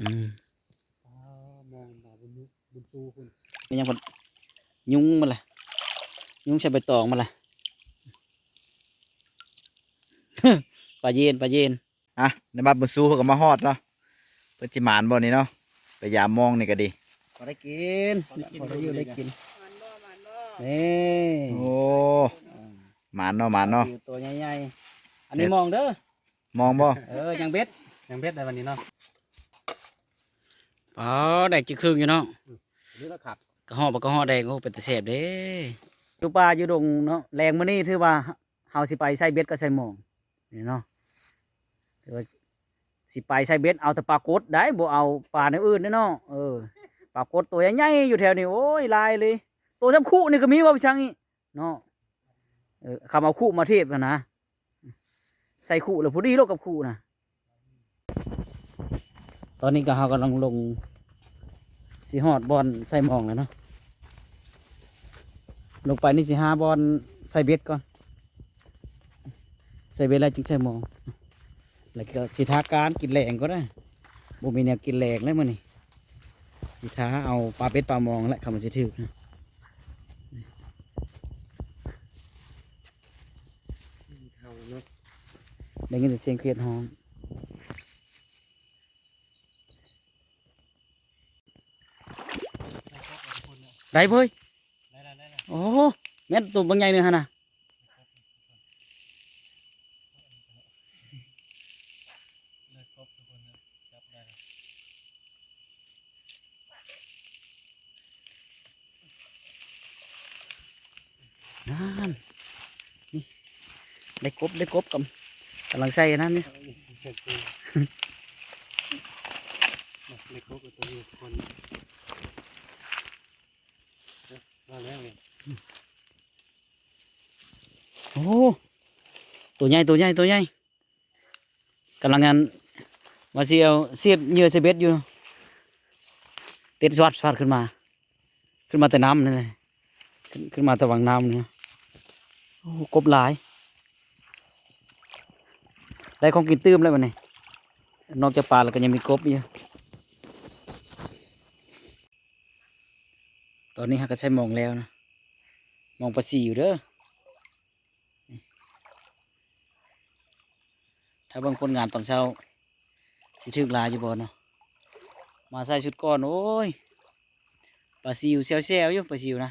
อืมอ๋อมองมาบนนุบนตูคุณเป็นยังพอยุงมาละยุงใช้ใบตองมาละปลาเย็นปลาเย็นอะในบ้านบนสู้เขาก็มาฮอดเนาะเพื่อที่หมานบ่นี่เนาะไปยามมองนี่ก็ดีพอได้กินพอได้อยู่ได้กินมันบ่มันบ่นี่โอ้หมานเนาะหมานเนาะปลซิวตัวใหญ่ๆอันนี้มองเด้อมองบ่เออยังเบ็ดยังเบ็ดในวันนี้เนาะ อ๋อได้จิครึ่งอยู่เนาะหรือเราขับกระห่อปลากระห่อแดงโอ้เป็นตะแสบเด้อยู่ป่าอยู่ดงเนาะแรงมื้อนี้ถือว่าเฮาสิไปใส่เบ็ดก็ใส่หมองนี่เนาะถือว่าสิไปใส่เบ็ดเอาแต่ปลากดได้บ่เอาปลาในอื่นเด้อเนาะเออปลากดตัวใหญ่ๆอยู่แถวนี้โอ้ยหลายเลย ตัวซ้ำคู่นี่ก็มีว่าไปช่างนี่เนาะเออคำเอาคู่มาเทียบกันนะใส่คู่แล้วพอดีโลกกับคู่นะต อนนี้ก็เฮากำลังลงสีหอดบอลใส่หมองแล้วเนาะลงไปนี่สิหาบอลใส่เบ็ดก่อน ใส่เบ็ดแล้วจึงใส่หมอง แล้วก็สิทาการกินแหลงก็ได้บ่มีแนวกินแหลงแล้วมื้อนี้สิทาเอาปลาเป็ดปลามองและคำมันสิถึกนะเขาเนาะได้ยินแต่เสียงเครียดห้อง ได้เพ้ยได้ได้ได้โอ้แม่นตัวบางใหญ่เนื้อฮะนะนั่นนี่ได้กบได้กบกับกำลังใส่นั่นนี่เช็ดตัวเล็กครบตัวนี้คนมาแล้วเอง โอ้ตัวใหญ่ตัวใหญ่ตัวใหญ่กำลังงานมาเสียวเสียบเหยื่อเสียเบ็ดอยู่เติดสวัดสวัดขึ้นมา ขึ้นมาแต่น้ำนี่เลยขึ้นขึ้นมาแต่วังน้ำเนี่ยโอ้กบหลาย ได้ของกินตื้มแล้ววันนี้นอกจากปลาแล้วก็ยังมีกบอยู่ตอนนี้ฮักก็ใช้มองแล้วนะ มองปลาสีอยู่เด้อถ้าเบางคนงานตอนเช้าสิถึกลายอยู่บ่เนาะมาใส่ชุดก่อนโอ้ยปลาซิวเซลเซลอยู่ปลาซิวนะ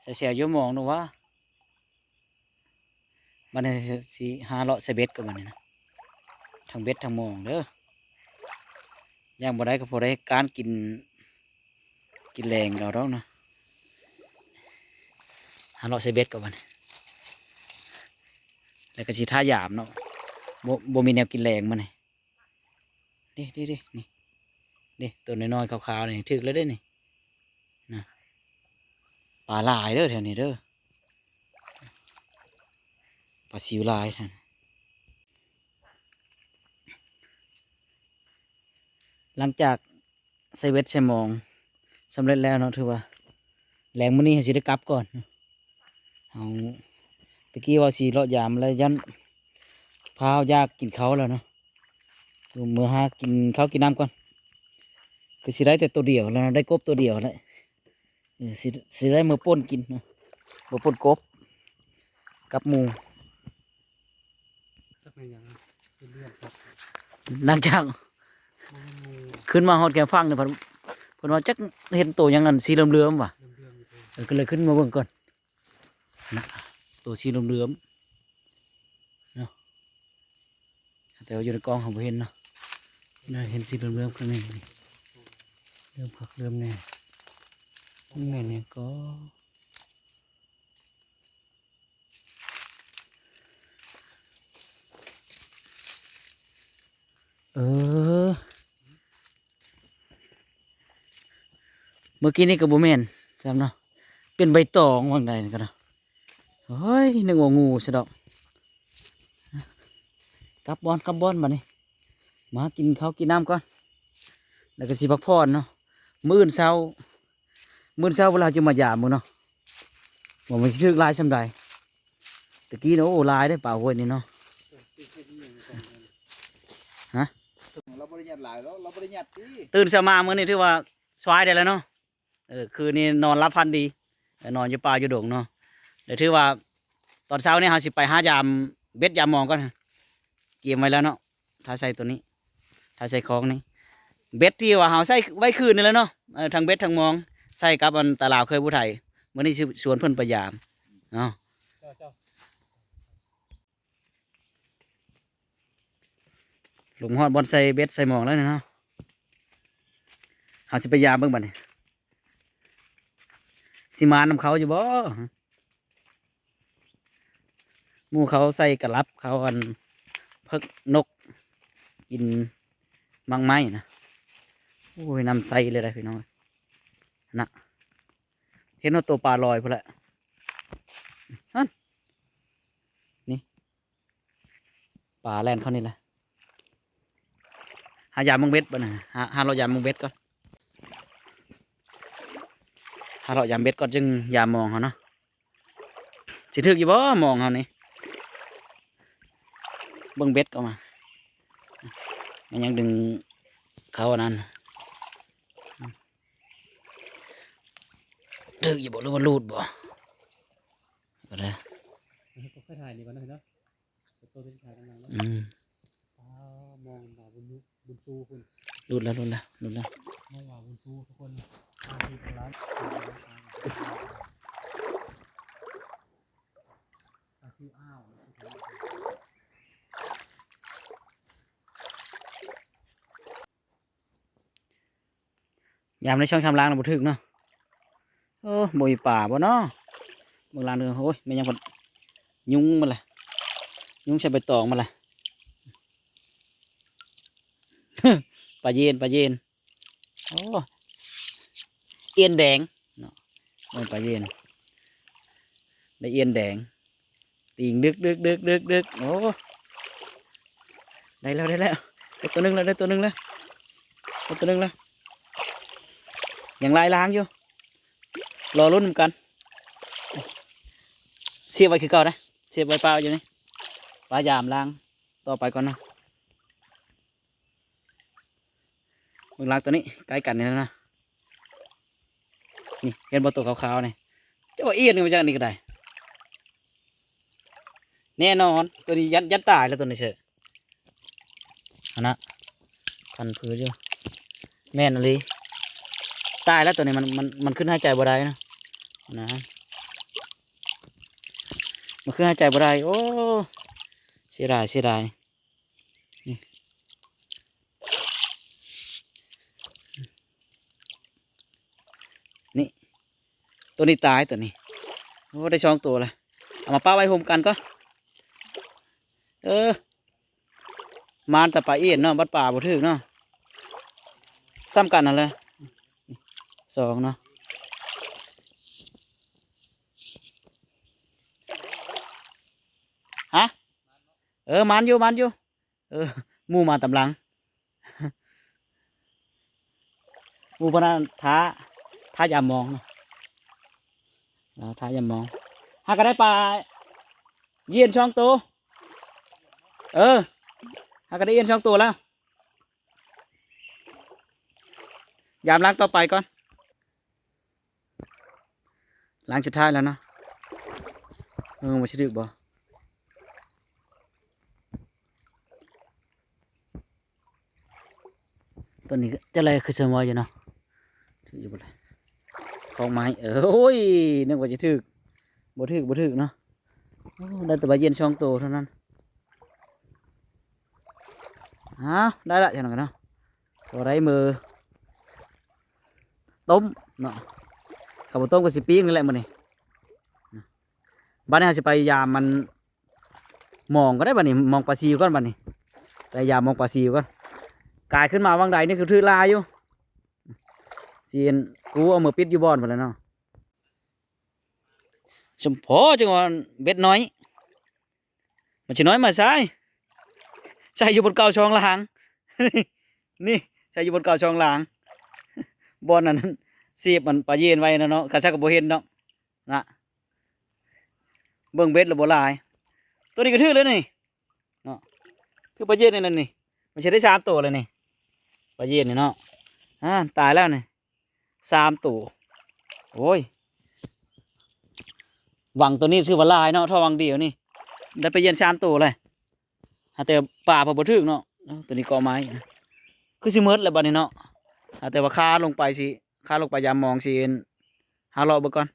เซลเซลอยู่มองนะวะมันนี้สิหาเลาะใส่เบ็ดกับมันนี่นะทั้งเบ็ดทั้งมองเด้อย่างบ่ได้ก็พอได้การกินกินแรงเก่าดอกนะ หาเลาะใส่เบ็ดกับมันแล้วก็สิท่าหยามเนาะบ่บ่มีแนวกินแรงมันนี่ดิดิดินี่นี่ตัวน้อยๆขาวๆนี่ถึกแล้วเด้นี่นะปลาลายเด้อแถวนี้เด้อปลาซิวลายท่านหลังจากใส่เวทใส่มองสำเร็จแล้วเนาะถือว่าแรงมื้อนี้ให้สิได้กลับก่อน เอาตะกี้ว่าสิเลาะยามแล้วยันพาวยากกินเขาแล้วเนาะดูมือหากินเขากินน้ำก่อน คือสิได้แต่ตัวเดียวแล้วเนาได้กบตัวเดียวแล้วเออสิสิได้มือป่นกินเนาะมือป่นกบกับหมูนอย่างจังขึ้นมาฮอดแกฟังเนี่ยเพิ่นเพิ่นว่าจักเห็นตัวยังนั่นสีเหลือมๆว่ะเลืองเรื่องอยู่เลยเออก็เลยขึ้นมาเบิ่งก่อน นะตัวสีเหลือมๆเนาะแต่ว่าอยู่ในกองของเห็นเนาะน่าเห็นสีเหลือมๆข้างในนี่เริ่มพักเริ่มแน่แม่เนี่ยก็เออ เมื่อกี้นี่กับโบแมนจำเนาะเป็นใบตองว่างใดกันเนาะ เฮ้ยนึกว่างูสะดอกกลับบอลกลับบอลมานี่มากินข้าวกินน้ำก่อนแล้วก็สิพักผ่อนเนาะมื้ออนเช้ามื้ออนเช้าเวลาจะมายามมึงเนาะว่ามันสิชื่อลายสำใดตะกี้เนาะโอ้ลายได้อเปล่าห้วยนี่เนาะฮะเราบริยัดหลายแล้วเราบริยัดที่ตื่นเช้ามามื้อนี้ถือว่าสวายได้แล้วเนาะเออคืนนี้นอนรับพันดีเออนอนอยู่ป่าอยู่ดงเนาะเดี๋ยวถือว่าตอนเช้าเนี่ยเฮาสิไปหายามเบ็ดยามมองก่อนะเกียมไว้แล้วเนาะถ้าใส่ตัวนี้ ถ้าใส่ของนี่เบ็ดที่ว่าเฮาใส่ไว้คืนนี่แล้วเนาะทั้งเบ็ดทั้งมองใส่กับอันตลาดเคยผู้ไทยมื้อนี้สิชวนเพิ่นไปยามเนาะหลุมฮอดบอนใส่เบ็ดใส่หมองแล้วเนาะเฮาสิไปยามเบิ่งบัดนี้สิมานำเขาอยู่บ่ มูเขาใส่กระลับเขาอันเพิกนกกินมังไม้นะโอ้ยนำใส่เลยได้พี่น้องนะเห็นว่าตัวปลาลอยพอละนั่นนี่ปลาแล่นเขานี่แหละหายามมึงเบ็ดบ่นะหาหาเรายามมึงเบ็ดก่อนหาเรายามเบ็ดก่อนจึงยามมองเขาเนาะสิถึกอยู่บ่มองเขานี่ บิ่งเบ็ดก็มามันยังดึงเขาอันนั้นถึกอยู่บ่หรือว่าลูดบ่ก็ได้ก็ค่อยถ่ายนี่ก่อนนะเนาะเดี๋ยวตัวที่ถ่ายกันมาแล้วอืมอ้าวมองบ่าวบุญยุบุญจูคุณลูดแล้วลูดแล้วลูดแล้วมองบ่าวบุญจูทุกคนอาชีพร้านอาชีพอ้าว ยามในช่องชำล้างเราบ่ถึกเนาะโอ้บ่มีป่าบ่เนาะเบิ่งลางเดือโอ้ยแม่ยังพดยุงมันล่ะยุงใส่ใบตองมันล่ะปลาเย็นปลาเย็นโอ้เอียนแดงเนาะโอ้ยปลาเย็นได้เอียนแดงติงดึกดึกดึกดึกดึกโอ้ได้แล้วได้แล้วได้ตัวหนึงแล้วได้ตัวหนึงแล้วได้ตัวหนึงแล้ว อยังลายล้างอยู่ รอรุ่นนกัน เสียบไว้คือเก่านะ เสียบไว้เปล่าอยู่นี่ปลายามล้างต่อไปก่อนเนาะมึงล้างตัวนี้ใกล้กันนี่แล้วนะ นี่เห็นบอตัวขาวๆนี่เจ้าว่าเอียนกันมาจากนี่ก็ได้ แน่นอนตัวนี้ยัดยัดตายแล้วตัวนี้เชอะอันนะพันผืออยู่แม่นอะไร ตายแล้วตัวนี้มันมันมันขึ้นหายใจบ่ได้นะนะมันขึ้นหายใจบ่ได้โอ้เสียดายเสียดายนี่ตัวนี้ตายตัวนี้โอ้ได้ช่องตัวเลยเอามาป้าไว้โฮมกันก็เออมานแต่ป่าเอียนเนาะบัดป่าบ่ถึกเนาะซ้ำกันนั่นแหละ สองเนาะฮะเออมันอยู่มันอยู่เออมูมาตำลังมูพนันท้าท้ายามมองเนาะแล้วท้ายามมองหาก็ได้ปลาเยียนช่องตัวเออหาก็ได้เยียนช่องตัวแล้วยามล้างต่อไปก่อน ล้างสุดท้ายแล้วเนาะเออมาชิดึกบ่ตัวนี้ก็จะอะไรคือเสมออยู่เนาะถืออยู่บ่เลยของไม้เออโอ้ยนึกว่าจะถึกบ่ถึกบ่ถึกเนาะโอ้ได้แต่ใบเย็นช่องโตเท่านั้นอ้าวได้ละจังหวะเนาะตัวไรมือต้มเนาะ กับบ่ต้มกับสิปิ้งนี่แหละมื้อนี้นะบ้านนี้เราสิไปยามมันมองก็ได้บัดนี้มองปลาซิวก่อนบัดนี้ไปยามมองปลาซิวก่อนกายขึ้นมาวังใดนี่คือถือลายอยู่เสียนกูเอามือปิดอยู่บอนหมดแล้วเนาะสมพอจังหว่าเบ็ดน้อย มันสิน้อยมาใช่ใช่อยู่บนเก่าช่องหลางนี่ใช่อยู่บนเก่าช่องหลางบอนนั้น สีบมันปลาเย็นไว้นะเนาะกระชักกับโบเห็นเนาะนะเบิ่งเบ็ดหรือบ่หลาย ตัวนี้ก็ถือเลยนี่เนาะคือปลาเย็นนี่นั่นนี่มันใช้ได้สามตัวเลยนี่ปลาเย็นนี่เนาะอ่าตายแล้วนี่สามตัวโอ้ยหวังตัวนี้ชื่อว่าลายเนาะถ้าหวังเดียวนี่ได้ไปเย็นสามตัวเลยหาแต่ป่าพอบ่ถึกเนาะตัวนี้กอไม้คือสิหมืดแล้วบัดนี้เนาะหาแต่ว่าคาลงไปสิ คาลงไปยามมองสิหาเลาะเบิ่งก่อน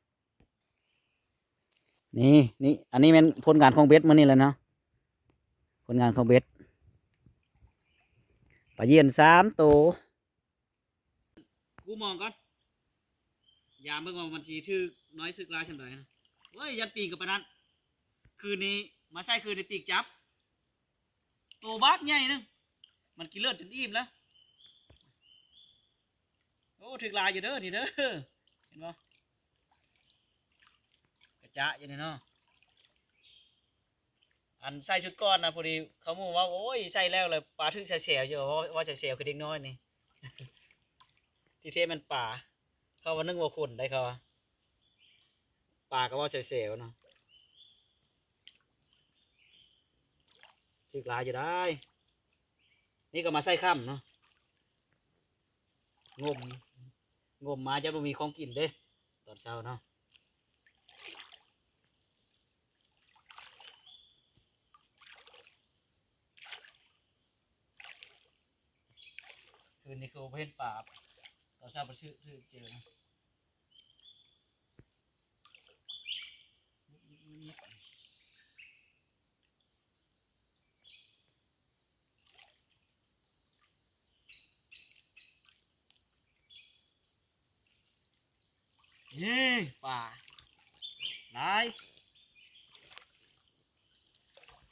นี่นี่อันนี้เป็นผลงานของเบสมานี่แหละเนาะผลงานของเบสปลาเยียนสามตัวกูมองก่อนยามเบิ่งว่ามันสีถือน้อยสึกลายช่ำใดนะเว้ยยันปีกกับปะนั้นคืนนี้มาใช่คืนในปีกจับตัวบักใหญ่นึงมันกินเลือดจนอิ่มแล้ว อ้ถึกลายอยู่เด้อนี่เด้อเห็นบ่กระจะอยู่นี่เนาะอันใส่ชุดก้อนนะพอดีเขาโมว่าโอ้ยใส่แล้วเลยปลาทึกเสียวๆอยู่ว่าว่าเสียวๆคือเด็กน้อยนี่ ที่เทมันป่า เขาว่านึกว่าคนได้เขาป่าก็ว่าเสียวๆเนาะถึกลายอยู่ได้ นี่ก็มาใส่ค่ำเนาะงม งมมาจะบ่มีของกินเด้ตอนเช้าเนาะคืนนี้คือเพ่นป่าบเราทราบว่าชื่อชื่อเจอนะเย้ ป่า หลาย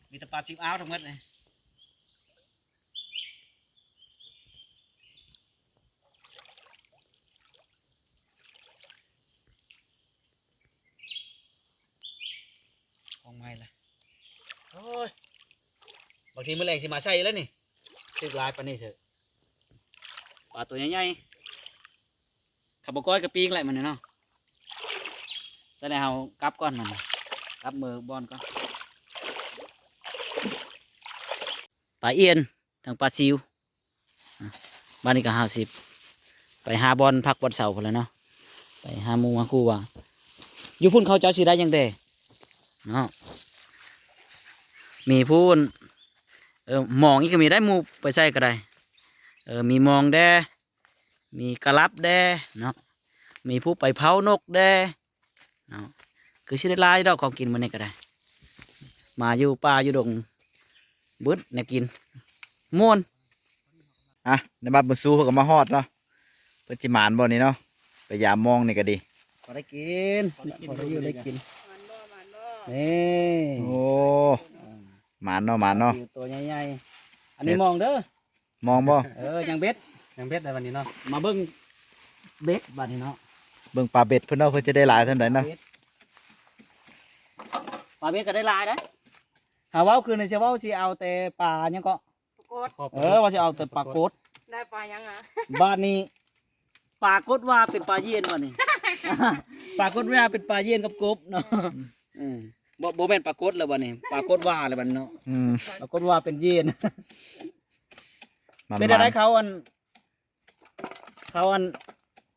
มีแต่ปลาซิวอ้าวทั้งหมดเลยของไม่ละโอ้ย บางทีมันแรงสิมาใส่แล้วนี่ตึกลายปานนี่เถอะปลาตัวใหญ่ๆขับบก้อยกับปีงไรมันเนี่ยเนาะแสดงเอากลับก่อนมันกลับมือบอลก่อนปลาเอียนทางปลาซิวบ้านนี้ก็ห้าสิบไปหาบอลพักบอลเสาพอแล้วเนาะไปหาหมูหาคู่ว่าอยู่พุ่นเขาเจ้าสิได้ยังเดเนาะมีพูนเออมองอีกก็มีได้หมูไปใส่ก็ได้เออมีมองแด้มีกระลับแด้เนาะมีผู้ไปเผานกแด้ เนาะคือชื่อได้หลายดอกของกินมันนี่ก็ได้ มาอยู่ป่าอยู่ดงบึดแนวกินม่วนอะในบ้านบุญสู้เพิ่นก็มาฮอดเนาะเพิ่นสิหมานบ่นี่เนาะไปยามมองนี่ก็ดีพอได้กินพอได้อยู่ได้กินมันบ่มันบ่นี่โอ้หมานเนาะหมานเนาะตัวใหญ่ๆอันนี้มองเด้อมองบ่เออยังเบ็ดยังเบ็ดในวันนี้เนาะมาเบิ้งเบ็ดบัดนี้เนาะเบิ่งปลาเบ็ดเพิ่นเนาะเพิ่นจะได้หลายเท่าใดเนาะ ปลาเบ็ดก็ได้หลายนะหาเว่าคือในเชเว่าสิเอาแต่ปลาเนี่ยงก็ปรากฏขอบเออว่าสิเอาแต่ปลากดได้ปลายังอะบ้านนี้ปลากดว่าเป็นปลาเย็นวันนี้ ปลากดว่าเป็นปลาเย็นกับกบเนาะอืมบ่บ่แม่นปลากดแล้วบัดนี้ปลากดว่าเลยบัดนี้เนาะอืมปลากดว่าเป็นเย็นมันเป็นอะไรเขาอัน เขาอัน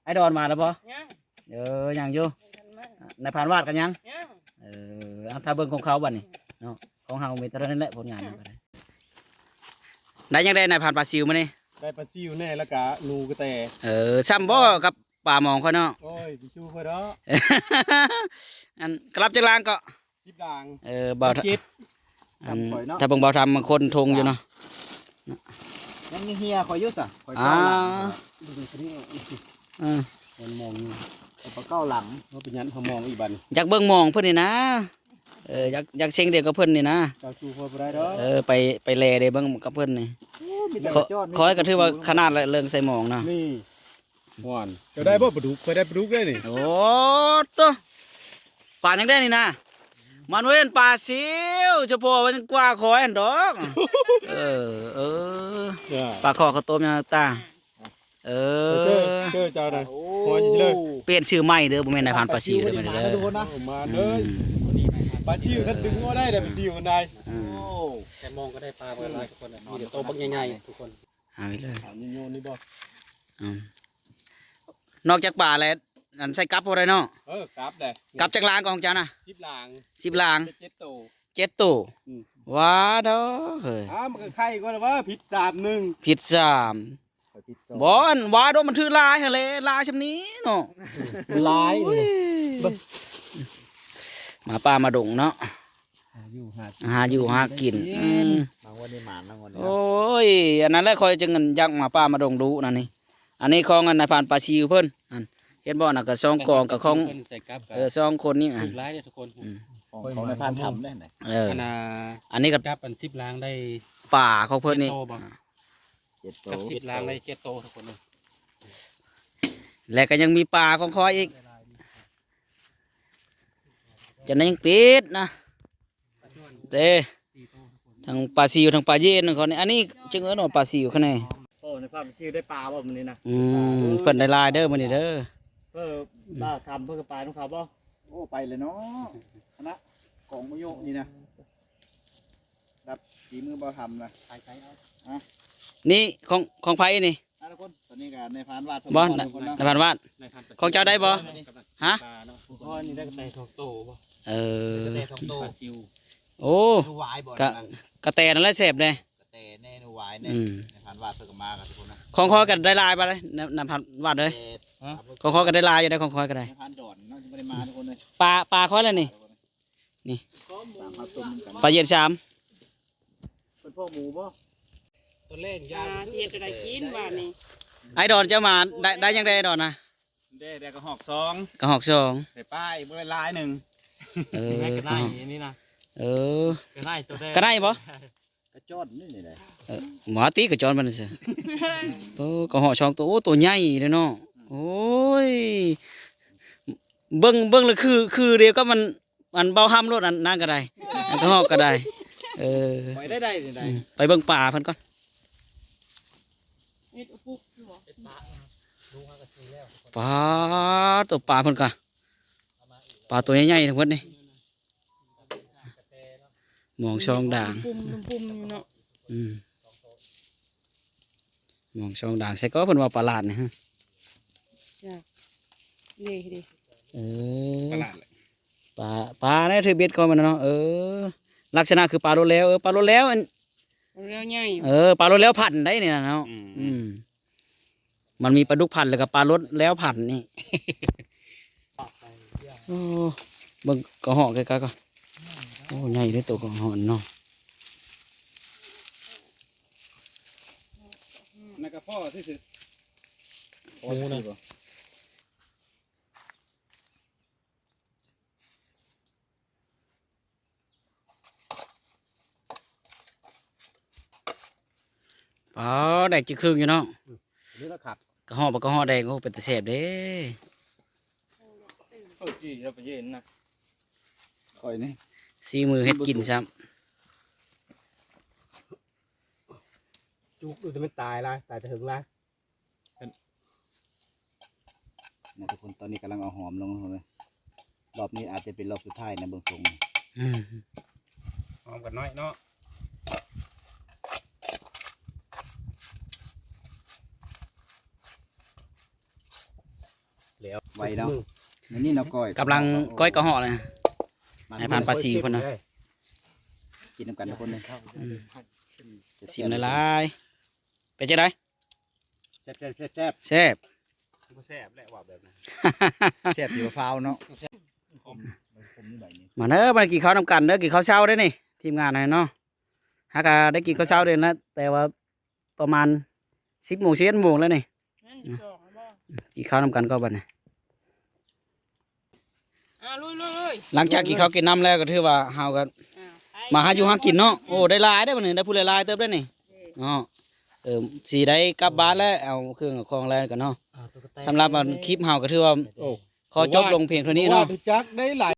ไอดอนมาแล้วปะยังเออยังอยู่ทันมั้งในผ่านวาดกันยังยังเออเอาถ้าเบิ่งของเขาบัดนี้เนาะของเฮามีแต่เท่านั้นแหละผลงานมันก็ได้ได้ยังได้นายผ่านปลาซิวมานี่ได้ปลาซิวแน่แล้วก็นูกระแตเออซ้ำบ่กับปลาหมองเขาเนาะโอ้ยพี่ชูเพื่อเนาะอันกลับจากลางก็จิบด่างเออเบาจิบอันทำข่อยเนาะถ้าเบิ่งเบาทำบางคนทงอยู่เนาะยังมีเฮียคอยอยู่ซะคอยอ่าเก้าหลังดูดูคนนี้อืมมันมองอยู่เอา ปลาเก้าหลังว่าเป็นยันเขามองอีบันอยากเบิ่งหมองเพิ่นนี่นะเอออยากอยากเซ็งเด็กกับเพิ่นนี่นะเจ้าชูเพื่อบ่ได้เด้อเออไปไปแลเด้เบิ่งกับเพิ่นนี่มีแต่ขอจอดขอให้กระถือว่าขนาดเรื่องใส่หมองเนาะนี่หวานเจ้าได้บ่ปลาดุกเคยได้ปลาดุกได้นี่โอ้ตัวป่านยังได้นี่นะมันเว้นป่าซิวเฉพาะมันกว่าคอยอันดอกเออเออจ้าปลาคอข้าวต้มยังตาเอเจออเจอเจ้าได้โอ้ขออยู่เลย เปลี่ยนชื่อใหม่เด้อบ่แม่นนายพันปลาซิวเด้อแม่นเด้อทุกคนนะเอามาอืเลยมปลาซิวท่านดึงว่าได้แต่ปลาซิวมันได้อืมโอ้แต่มองก็ได้ปลาเวลาทุกคนมีแต่โตวบักใหญ่ๆทุกคนหาไว้เลยถามโยนนี่บ่อืมนอกจากป่าแล้วอันใส่กับบ่ได้เนาะเออกลับเลยกับจากลางของเจ้าน่ะชิบลางสิบลางเจ็ดโตเจ็ดตู้อืมว้าดอเฮ้ยอ้ามันก็ไข่ก็แล้วว่าผิดสามหนึ่งผิดสาม ขอพิซซ่าบอนว้าดอมันถือลายเหรอเลยลายชำนี้เนาะลายหมาป่ามาดงเนาะอยู่หาหาอยู่หากินอืมบางวันนี้หมานบางวันนี้โอ้ยอันนั้นแหละคอยจะเงินยักหมาป่ามาดงดูนั่นนี่อันนี้ของอันนายพรานปลาชิวเพิ่นอันเห็นบ่น่ะก็ซองกองกับของใส่กับเออซองคนนี่อันถูกร้ายเนี่ยทุกคนอืมของของในพันทำได้ไหนเอออันน่ะอันนี้ก็กับอันสิบลางได้ป่าของเพิ่นนี่จ็ดโตบ่เจ็ดโตกับสิบลางได้เจ็ดโตทุกคนเลยและก็ยังมีป่าของคอยอีกจะนั่นยังปิดนะเด้สี่โตทุกคนทางปลาซิวทางปลาเย็นของเขานี่อันนี้จึงเอิ้นว่าปลาซิวข้างในโอ้ในภาพชื่อได้ปลาบ่มันนี่นะอืมเพิ่นได้ลายเด้อมื้อนี้เด้อเพื่อบ้าทำเพื่อปลาของเขาบ่โอ้ไปเลยเนาะคณะกองมะโยกนี่นะดับฝีมือบ่ทำนะไปไปเอา นี่ของของไผนี่อะทุกคนตอนนี้กันในพานวาดบ่ทุนะกคนเนาะนายพันวาดในพันธุ์ของเจ้าได้บ่ฮะปลาเนาะพ่อนี่ได้กระแตทองโตบ่เออ กระเตทองโตปลาซิวโอ้นูวายบ่กะนะกระแตนั่นแหละแซ่บเด้กระเตแน่นูวายแน่อืม ในพานวาดเพิ่งมากันทุกคนนะของคอยก็ได้ลายไปเลยนายพันวาดเลยเจ็ดของคอยก็ได้ลายอยู่ได้ของคอยก็ได้ในพานดอนเนาะจะไม่ได้มาทุกคนเลยปลาปลาคอยแล้วนี่สามพันตุ้มกันปลาเย็นสามเป็นพ่อหมูบ่ ตัวเล่นยาอ่าวเทียนจะได้กินบ้านนี้ไอ้ดอนเจ้ามาได้ได้ยังได้ไอ้ดอนนะเด้แต่ก็หอกสองกระหอกสองใส่ป้ายบริลายหนึ่งเออให้กระไนนี่นะเออ กระไนตัวแดงกระไนบ่กระจอดนี่นี่แหละเออหมอตีกระจอนมันเสียโอ้กระหอกสองตัวโอ้ตัวใหญ่เลยเนาะโอ้ยเบิ้งเบิ้งเลยคือ คือเดียวก็มันมันเบาห้ามรถอันนั่นก็ได้อันกระหอกก็ได้ เออ ไปได้ได้ได้อืมไปเบิ้งป่าเพิ่นก่อน เฮ็ดอุปุกอยู่บ่ปลาตัวปลาเพิ่นก่อนปลาตัวใหญ่ๆทั้งหมดนี่หมองช่องด่างปุ่มๆปุ่มๆอยู่เนาะอืมหมองช่องด่างใส่ก็เพิ่นว่าปลาหลาดนะฮะเด้ดิเออตลาดเลยปลาปลาเนี่ยถือเบ็ดก็มันเนาะเออลักษณะคือปลาโรแล้วเออปลาโรแล้วอัน เอาเรียวใหญ่เออปลาโรแล้วพันธุ์ได้เนี่ยเนาะอืมมันมีปลาดุกพันธุ์แล้วก็ปลารสแล้วพันธุ์นี่โอ้เบิ่งกระหอกใกล้ๆก่อนโอ้ใหญ่เลยตัวกระหอกเนาะนักกระพ่อที่สุดโอ้นะ ปลาแดงจีครึ่งอยู่เนาะนี่ละขับกระหอกปลากระหอกแดงโอ้เป็นตะแสบเด้โอ้จีเราไปเย็นนะคอยนี่ซีมือเฮ็ดกินซ้จุกดูแต่มันตายละตายแต่ถึงละนะทุกคนตอนนี้กำลังเอาหอมลงเลยรอบนี้อาจจะเป็นรอบสุดท้ายนะเบื้องทรงำอืมหอมกันน้อยเนาะ ไว้เนาะอันนี้เราก้อยกำลังก้อยกระหอกเลยให้ผ่านปลาซิวคนนะกินน้ำกันทุกคนเลยอืมซิมละลายๆเป็นจังไดแซ่บแซ่บแซ่บแซ่บแซ่บก็แซ่บแหละว่าแบบนั้นแซ่บผิวฟ้าวเนาะผมนี่แบบนี้มาเด้อมากินข้าวนำกันเด้อกินข้าวเช้าได้อนี่ทีมงานให้เนาะฮากาได้กินข้าวเช้าเดือนละแต่ว่าประมาณสิบโมงเช้าโมงแล้วนี่นั่นอยู่ดอกบ่กินข้าวนำกันก็บัดนี้ อ่าลุยๆเลย หลังจากกินข้าวกินน้ำแล้วก็ถือว่าเฮาก็อ่าไปมาหาอยู่หากินเนาะโอ้ได้หลายได้อบัดนี้ได้ผู้หลายๆเติบได้อนี่เด้เนาะเออสีได้กลับบ้านแล้วเอาเครื่องเอาของแล้วกันเนาะสำหรับอันคลิปเฮาก็ถือว่าโอ้ขอจบลงเพียงเท่านี้เนาะจักได้หลาย